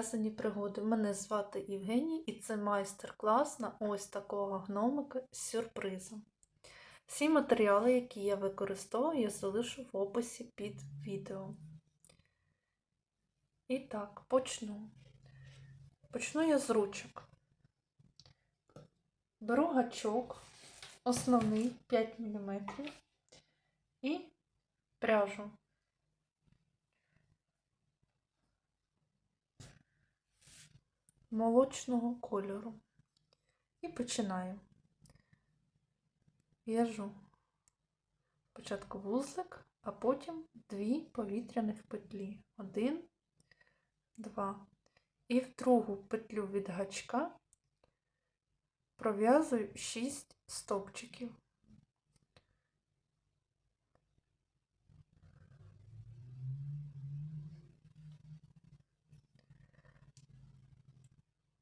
в'язані пригоди. Мене звати Євгеній і це майстер-клас на ось такого гномика з сюрпризом. Всі матеріали, які я використовую, я залишу в описі під відео. І так, почну. Почну я з ручок. Беру гачок, основний 5 мм і пряжу. Молочного кольору. І починаю. В'яжу спочатку вузлик, а потім дві повітряних петлі. Один, два. І в другу петлю від гачка пров'язую 6 стовпчиків.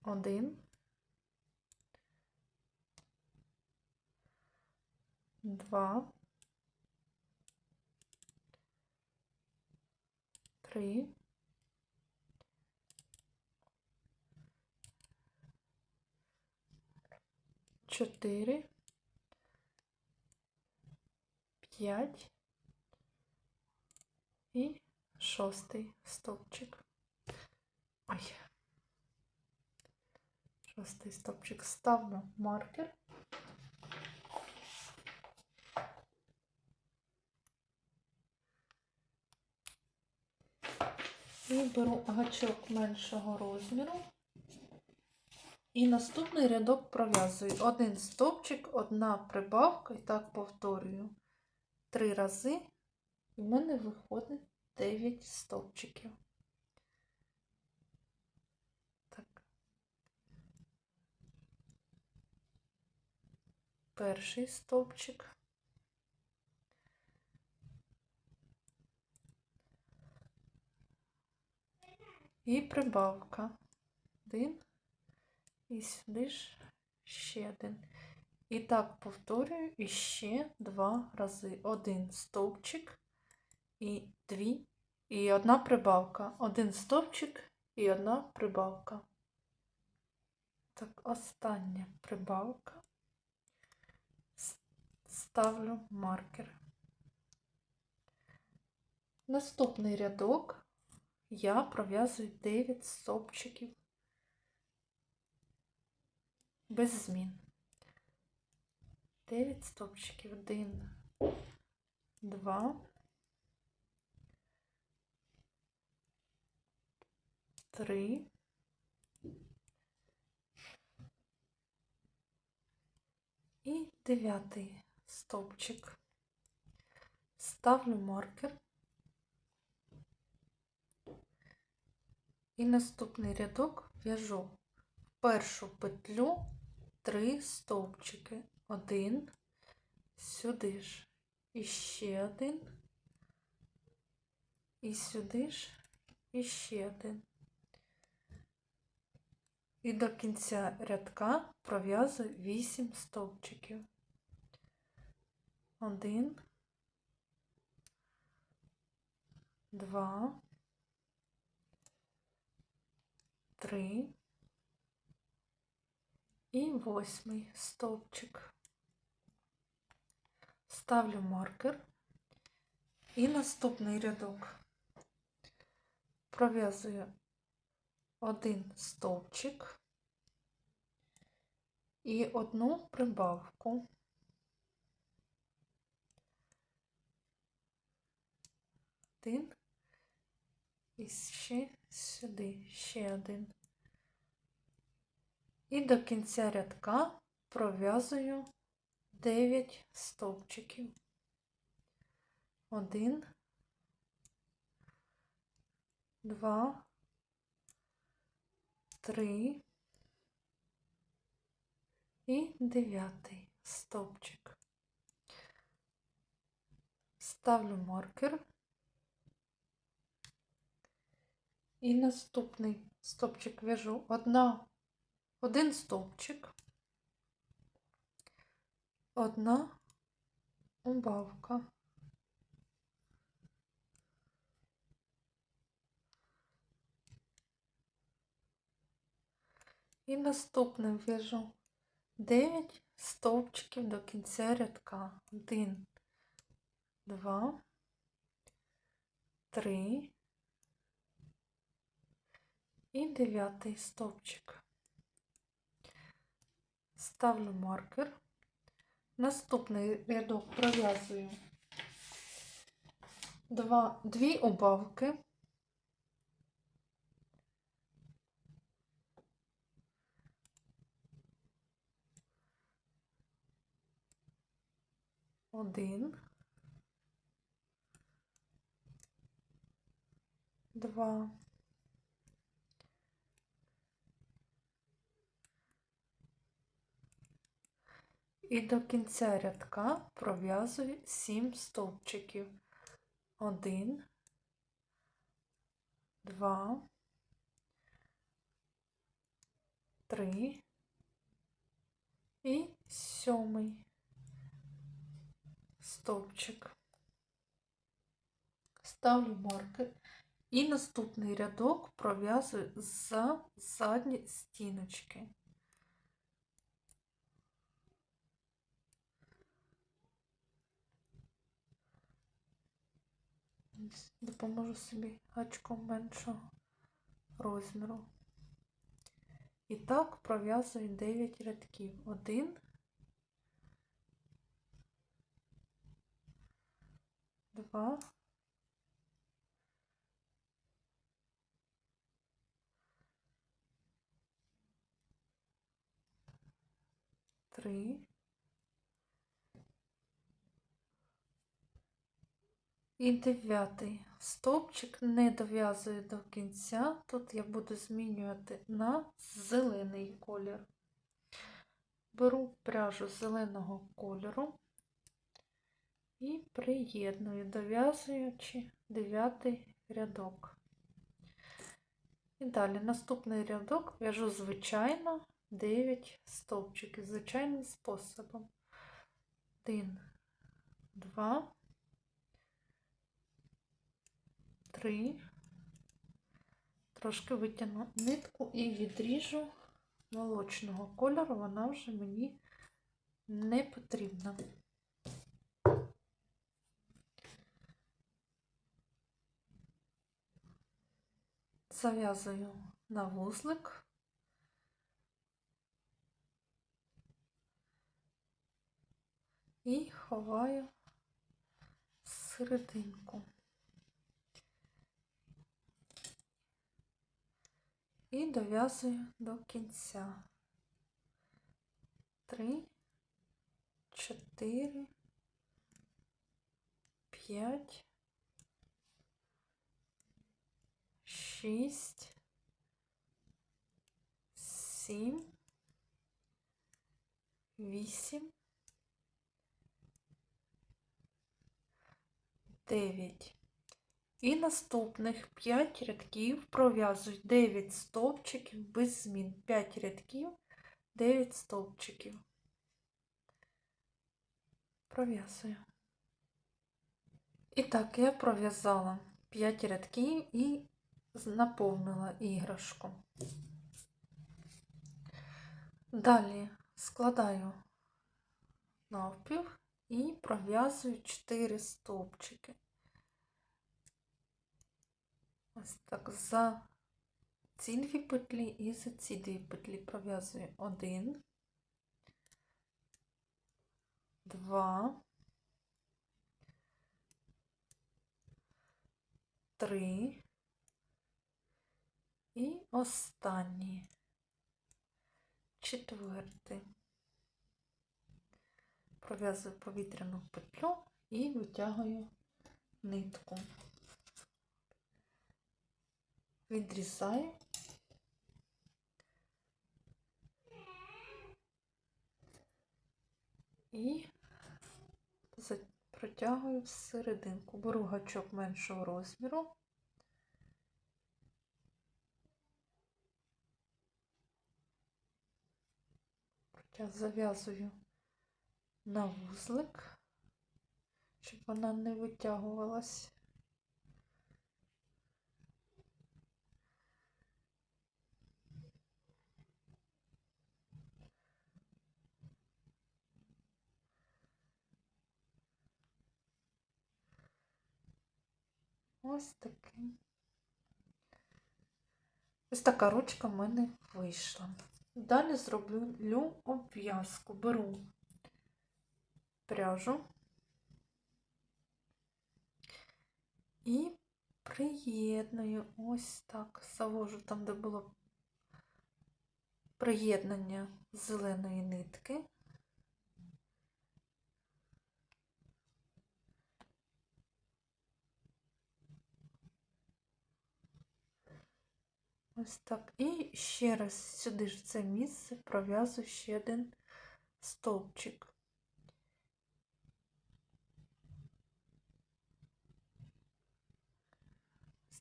Один. Два. Три. Чотири. П'ять. І шостий стовпчик. Ой. Шостий стопчик ставлю маркер. І беру гачок меншого розміру. І наступний рядок пров'язую один стовпчик, одна прибавка, і так повторюю три рази, і в мене виходить 9 стовпчиків. Перший стовпчик. І прибавка. Один. І сюди ж ще один. І так повторюю і ще два рази. Один стовпчик і дві, і одна прибавка. Один стовпчик і одна прибавка. Так, остання прибавка ставлю маркер. Наступний рядок я пров'язую 9 стовпчиків без змін. 9 стовпчиків, 1, 2, 3, і дев'ятий стовпчик, ставлю маркер. І наступний рядок в'яжу. В першу петлю три стовпчики, один, сюди ж, і ще один, і сюди ж, і ще один. І до кінця рядка пров'язую 8 стовпчиків один, два, три. І восьмий стовпчик. Ставлю маркер. І наступний рядок. Пров'язую один стовпчик і одну прибавку. Один і ще сюди, ще один. І до кінця рядка пров'язую 9 стовпчиків. Один, два, три і дев'ятий стовпчик. Ставлю маркер. І наступний стовпчик в'яжу одна, один стовпчик, одна убавка. І наступним в'яжу 9 стовпчиків до кінця рядка. 1, 2, 3 і дев'ятий стовпчик. Ставлю маркер. Наступний рядок пров'язую дві убавки. Один, два, і до кінця рядка пров'язую сім стовпчиків. Один, два, три і сьомий стовпчик. Ставлю маркер і наступний рядок пров'язую за задні стіночки. Допоможу собі гачком меншого розміру. І так пров'язую 9 рядків. Один, два, три. І дев'ятий стовпчик не дов'язую до кінця. Тут я буду змінювати на зелений колір. Беру пряжу зеленого кольору і приєдную, дов'язуючи дев'ятий рядок. І далі наступний рядок в'яжу звичайно 9 стовпчиків, звичайним способом. 1, 2, 3. Трошки витягну нитку і відріжу молочного кольору, вона вже мені не потрібна. Зав'язую на вузлик. І ховаю серединку. І дов'язую до кінця. Три, чотири, п'ять, шість, сім, вісім, дев'ять. І наступних 5 рядків пров'язую 9 стовпчиків без змін. 5 рядків, 9 стовпчиків. Пров'язую. І так, я пров'язала 5 рядків і наповнила іграшку. Далі складаю навпів і пров'язую 4 стовпчики. Ось так за ці дві петлі і за ці дві петлі пров'язую один, два, три і останній, четвертий. Пров'язую повітряну петлю і витягую нитку. Відрізаю. І протягую в серединку. Беру гачок меншого розміру. Зав'язую на вузлик, щоб вона не витягувалась. Ось таким. Ось така ручка в мене вийшла. Далі зроблю обв'язку. Беру пряжу і приєдную ось так. Завожу там, де було приєднання зеленої нитки. Ось так. І ще раз сюди ж це місце пров'язую ще один стовпчик.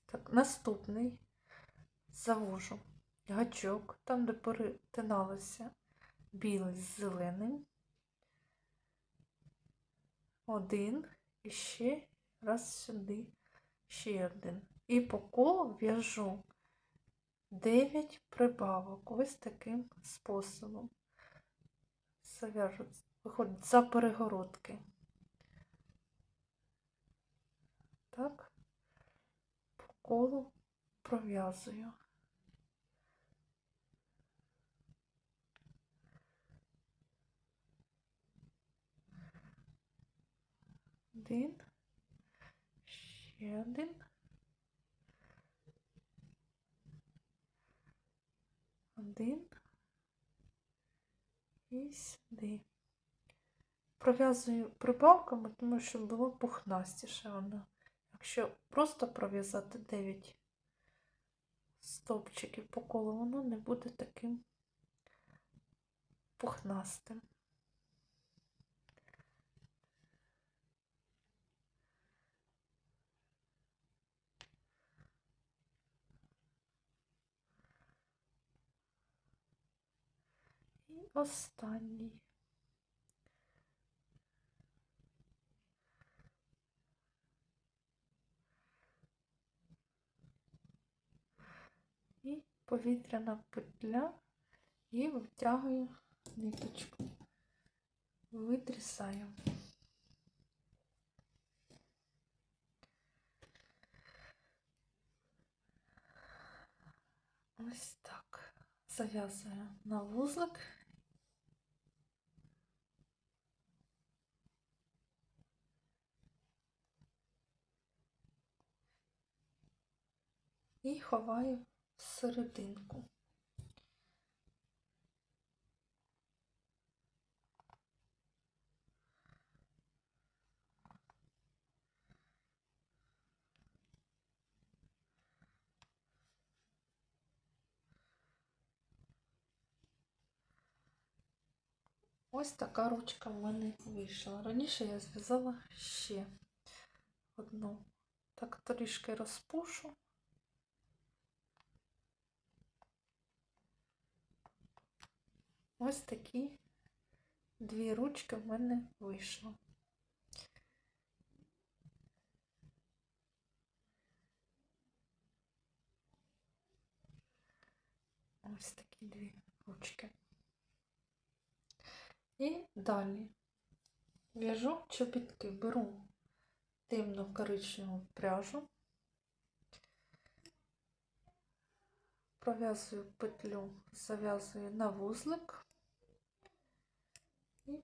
Так. Наступний завожу гачок, там, де перетиналося білий з зеленим. Один і ще раз сюди, ще один. І по колу в'яжу 9 прибавок ось таким способом. Виходить за перегородки. Так, по колу пров'язую. Один, ще один. Один і сюди. Пров'язую прибавками, тому що було пухнастіше воно. Якщо просто пров'язати 9 стовпчиків по колу, воно не буде таким пухнастим. І останній. І повітряна петля і витягую ниточку, витрісаю. Ось так. Зав'язую на вузлик. І ховаю в серединку. Ось така ручка в мене вийшла. Раніше я зв'язала ще одну. Так трішки розпушу. Ось такі дві ручки в мене вийшло. Ось такі дві ручки. І далі в'яжу чобітки, беру темно коричневу пряжу, пров'язую петлю, зав'язую на вузлик і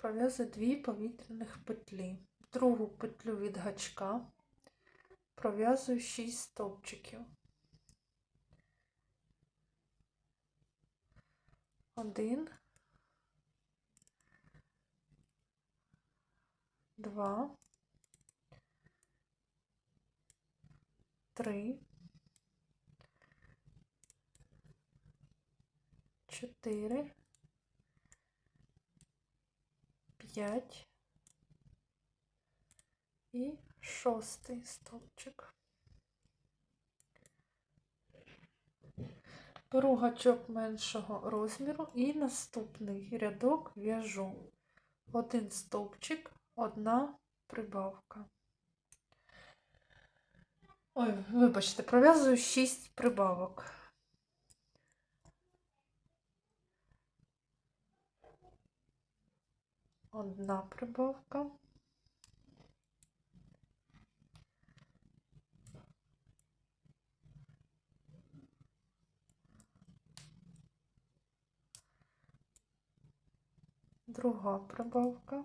пров'язую дві повітряних петлі. Другу петлю від гачка. Пров'язую 6 стовпчиків. Один, два, три, чотири, п'ять і шостий стовпчик. Беру гачок меншого розміру і наступний рядок в'яжу один стовпчик, одна прибавка. Ой, вибачте, пров'язую 6 прибавок. одна прибавка. Друга прибавка.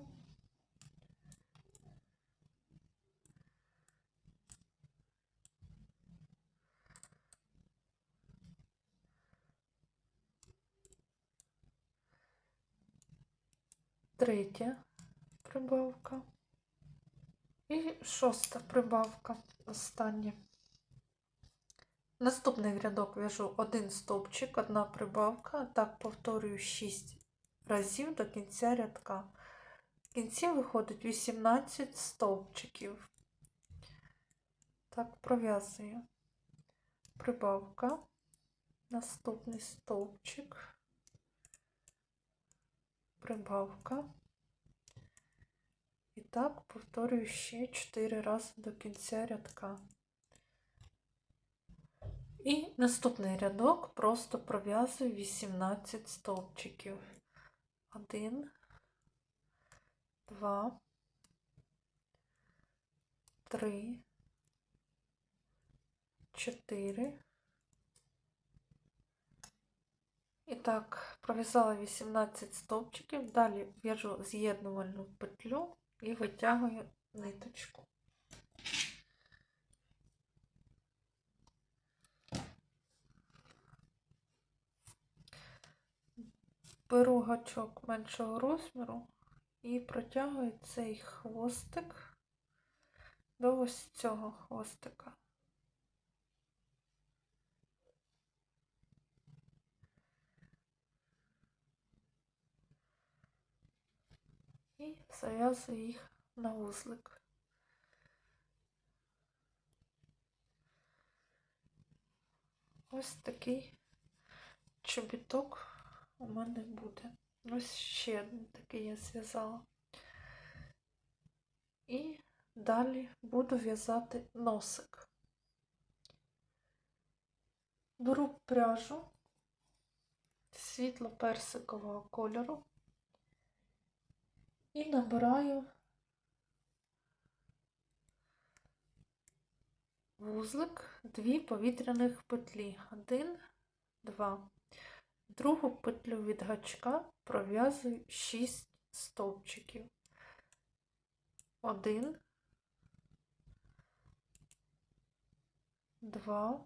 Третя прибавка. І шоста прибавка. Остання. Наступний рядок в'яжу один стовпчик, одна прибавка. Так повторюю 6 разів до кінця рядка. В кінці виходить 18 стовпчиків. Так, пров'язую. Прибавка. Наступний стовпчик. Прибавка. І так повторюю ще 4 рази до кінця рядка. І наступний рядок просто пров'язую 18 стовпчиків. 1, 2, 3, 4. І так, пров'язала 18 стовпчиків, далі в'яжу з'єднувальну петлю і витягую ниточку. Беру гачок меншого розміру і протягую цей хвостик до ось цього хвостика. І зав'язую їх на вузлик. Ось такий чобіток у мене буде. Ось ще один такий я зв'язала. І далі буду в'язати носик. Беру пряжу світло-персикового кольору і набираю вузлик, дві повітряних петлі. Один, два. Другу петлю від гачка пров'язую 6 стовпчиків. Один, два,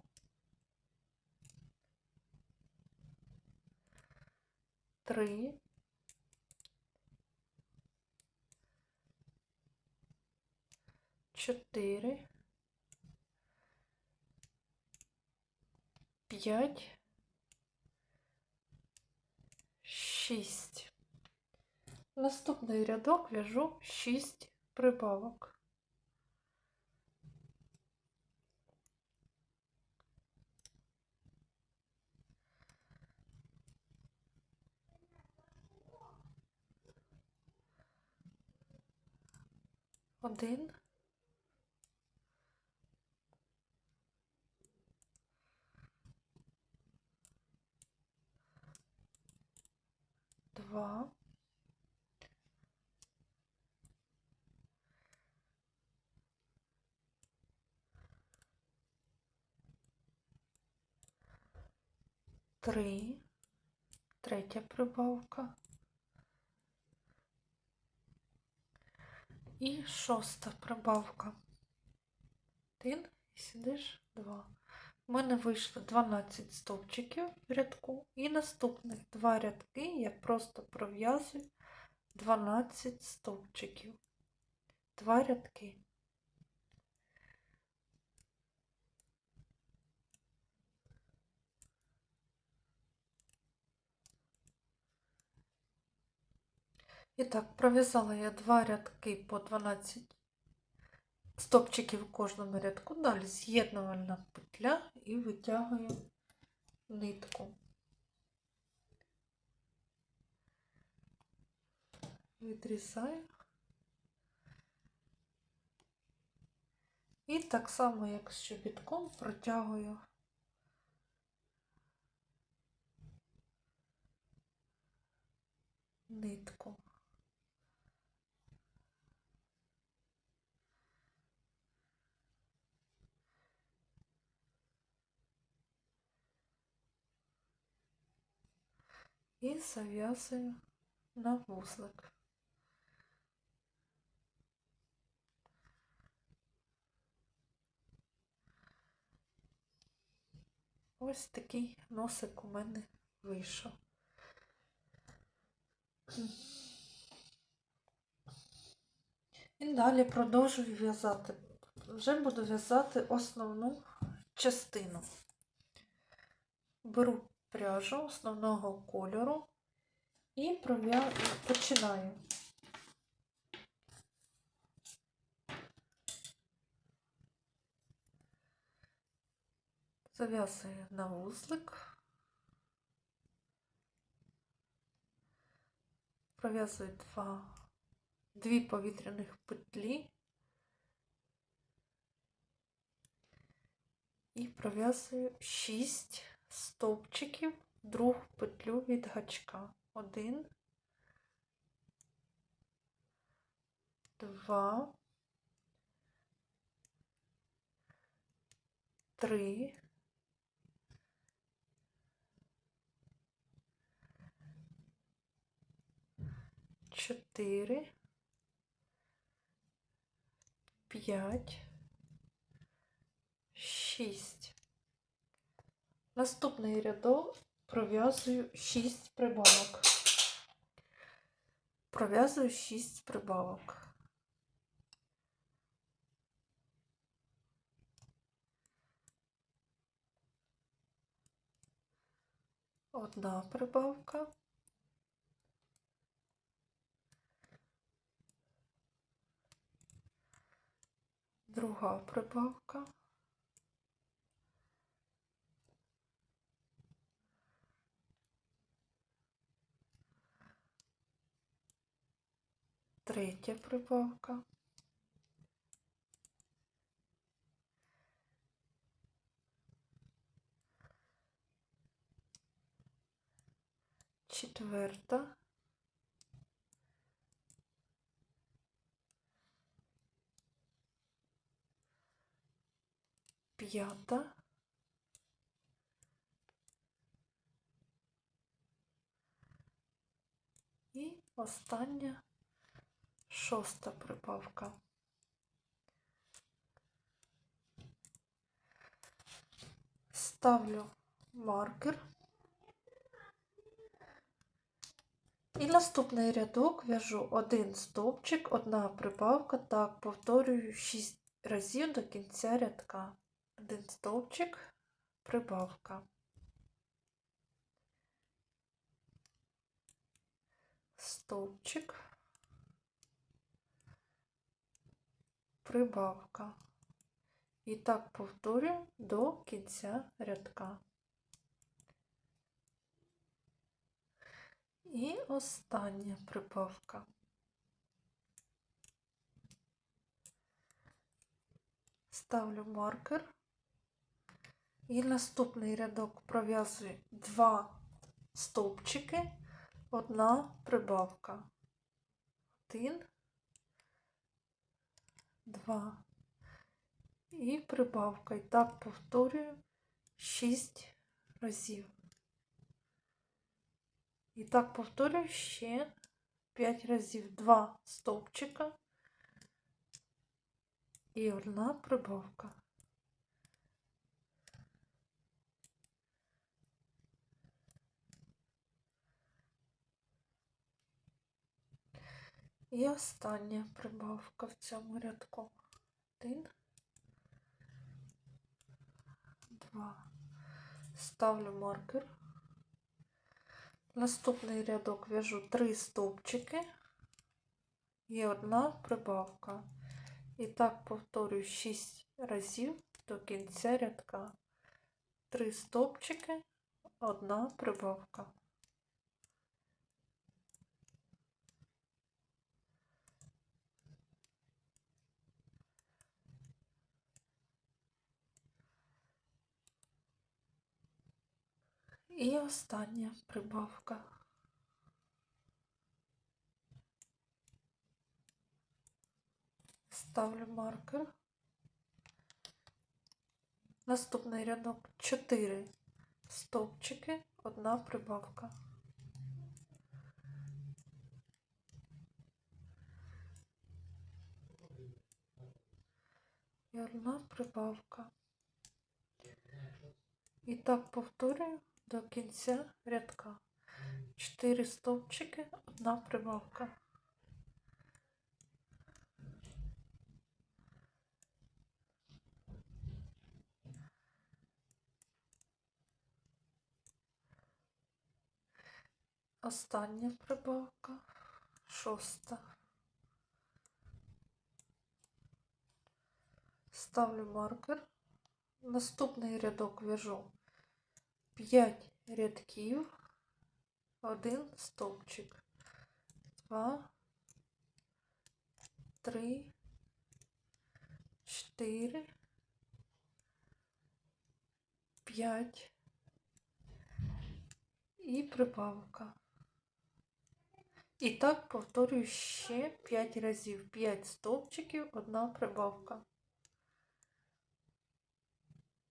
три, чотири, п'ять, шість. Наступний рядок в'яжу 6 прибавок. Один. Три, третя прибавка. І шоста прибавка. 1 і сидиш 2. У мене вийшло 12 стовпчиків в рядку. І наступних два рядки я просто пров'язую 12 стовпчиків. Два рядки. І так, пров'язала я два рядки по 12 стопчиків в кожному рядку, далі з'єднувальна петля і витягую нитку. Відрізаю. І так само, як з чобітком, протягую нитку. І зав'язую на вузлик. Ось такий носик у мене вийшов. І далі продовжую в'язати. Вже буду в'язати основну частину. Беру пряжу основного кольору і починаю. Зав'язую на вузлик. Пров'язую два, дві повітряних петлі і пров'язую 6 стовпчиків другу петлю від гачка. Один, два, три, чотири, п'ять, шість. Наступний рядок пров'язую 6 прибавок. Пров'язую 6 прибавок. Одна прибавка. Друга прибавка. Третя прибавка. Четверта. П'ята. І остання шоста прибавка. Ставлю маркер. І наступний рядок в'яжу один стовпчик, одна прибавка, так повторюю 6 разів до кінця рядка. Один стовпчик, прибавка. Стовпчик, прибавка. І так повторюю до кінця рядка. І остання прибавка. Ставлю маркер. І наступний рядок пров'язую два стовпчики, одна прибавка. Один, два. І прибавка. І так повторюю 6 разів. І так повторюю ще 5 разів. Два стовпчика і одна прибавка. І остання прибавка в цьому рядку. Один, два. Ставлю маркер. Наступний рядок в'яжу три стовпчики і одна прибавка. І так повторюю 6 разів до кінця рядка. Три стовпчики, одна прибавка. І остання прибавка. Ставлю маркер. Наступний рядок 4 стовпчики, одна прибавка. І одна прибавка. І так повторюю до кінця рядка. 4 стовпчики, одна прибавка. Остання прибавка, шоста. Ставлю маркер. Наступний рядок в'яжу 5 рядків, один стовпчик, два, три, чотири, п'ять і прибавка. І так повторюю ще 5 разів. 5 стовпчиків, одна прибавка.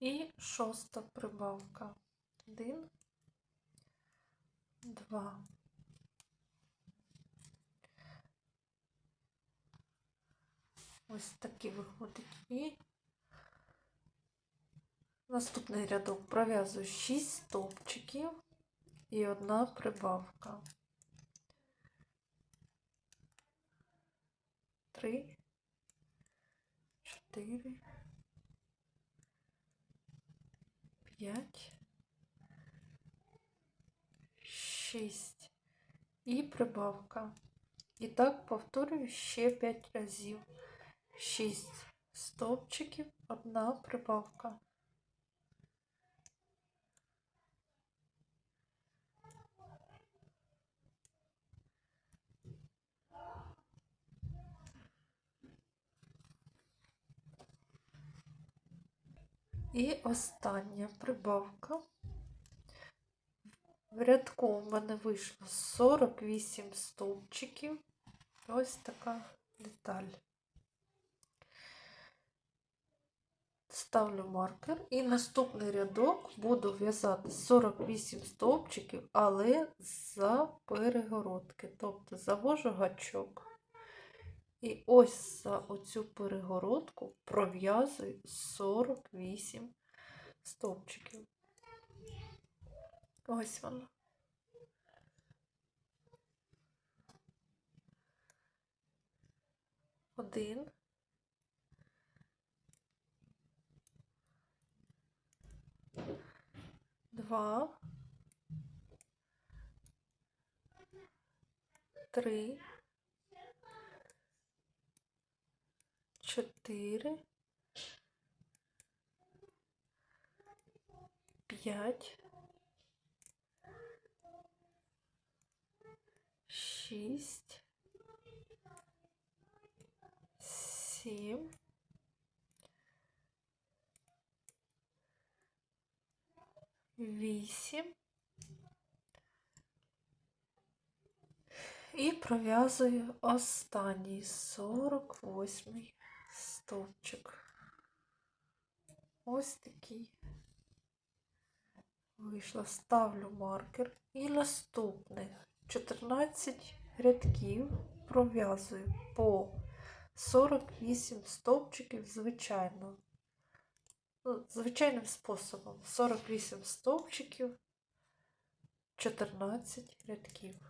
І шоста прибавка. Один, два. Ось такі виходить. І наступний рядок пров'язую 6 стовпчиків і одна прибавка. Три, чотири, п'ять, шість і прибавка. І так повторюю ще 5 разів. 6 стовпчиків, одна прибавка. І остання прибавка. В рядку у мене вийшло 48 стовпчиків. Ось така деталь. Ставлю маркер і наступний рядок буду в'язати 48 стовпчиків, але за перегородки. Тобто завожу гачок. І ось за оцю перегородку пров'язую 48 стовпчиків. Ось воно. Один. Два. Три. Чотири. П'ять. Шість. Сім. Вісім. І пров'язую останній 48 стовпчик. Ось такий. Вийшла, ставлю маркер і наступних 14 рядків пров'язую по 48 стовпчиків, звичайно. Ну, звичайним способом 48 стовпчиків, 14 рядків.